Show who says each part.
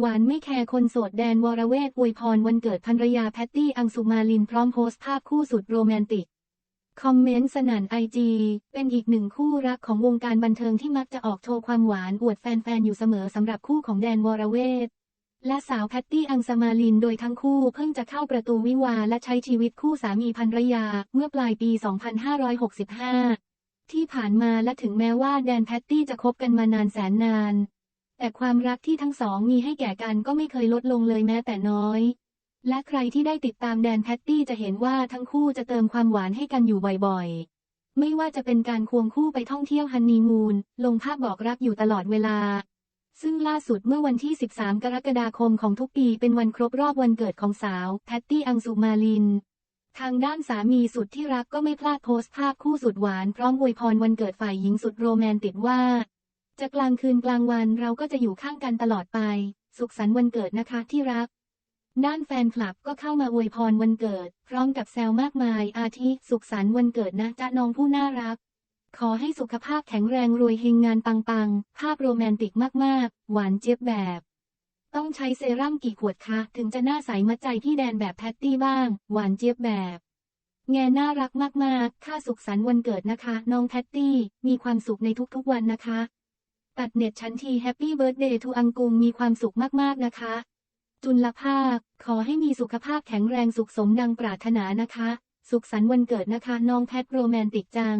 Speaker 1: หวานไม่แคร์คนโสดแดนวรเวทอวยพรวันเกิดภรรยาแพตตี้อังสุมาลินพร้อมโพสต์ภาพคู่สุดโรแมนติก คอมเมนต์สนั่นไอจีเป็นอีกหนึ่งคู่รักของวงการบันเทิงที่มักจะออกโชว์ความหวานอวดแฟนๆ อยู่เสมอสำหรับคู่ของแดนวรเวทและสาวแพตตี้อังสมาลินโดยทั้งคู่เพิ่งจะเข้าประตูวิวาและใช้ชีวิตคู่สามีภรรยาเมื่อปลายปี 2565 ที่ผ่านมาและถึงแม้ว่าแดนแพตตี้จะคบกันมานานแสนนาน แต่ความรักที่ทั้งสองมีให้แก่กันก็ไม่เคยลดลงเลยแม้แต่น้อย และใครที่ได้ติดตามแดนแพตตี้จะเห็นว่าทั้งคู่จะเติมความหวานให้กันอยู่บ่อยๆ ไม่ว่าจะเป็นการควงคู่ไปท่องเที่ยวฮันนีมูน ลงภาพบอกรักอยู่ตลอดเวลา ซึ่งล่าสุดเมื่อวันที่ 13 กรกฎาคมของทุกปีเป็นวันครบรอบวันเกิดของสาวแพตตี้อังสุมาลินทางด้านสามีสุดที่รักก็ไม่พลาดโพสต์ภาพคู่สุดหวานพร้อมอวยพรวันเกิดฝ่ายหญิงสุดโรแมนติกว่า จะกลางคืนกลางวันเราก็จะอยู่ข้างกันตลอดไป สุขสันต์วันเกิดนะคะที่รัก ด้านแฟนคลับก็เข้ามาอวยพรวันเกิด พร้อมกับแซวมากมาย อาทิ สุขสันต์วันเกิดนะจ๊ะน้องผู้น่ารัก ขอให้สุขภาพแข็งแรงรวยเฮงงานปังๆ ภาพโรแมนติกมากๆ หวานเจี๊ยบแบบ ต้องใช้เซรั่มกี่ขวดคะ ถึงจะหน้าใสมัดใจพี่แดนแบบแพตตี้บ้าง หวานเจี๊ยบแบบแง่น่ารักมากๆ ค่าสุขสันต์วันเกิดนะคะ น้องแพตตี้ มีความสุขในทุกๆวันนะคะ ตัดเน็ตชั้นทีแฮปปี้เบิร์ดเดย์ทูอังกุงมีความสุขมาก ๆ นะคะ จุลภาค ขอให้มีสุขภาพแข็งแรงสุขสมดังปรารถนานะคะ สุขสันต์วันเกิดนะคะ น้องแพทโรแมนติกจัง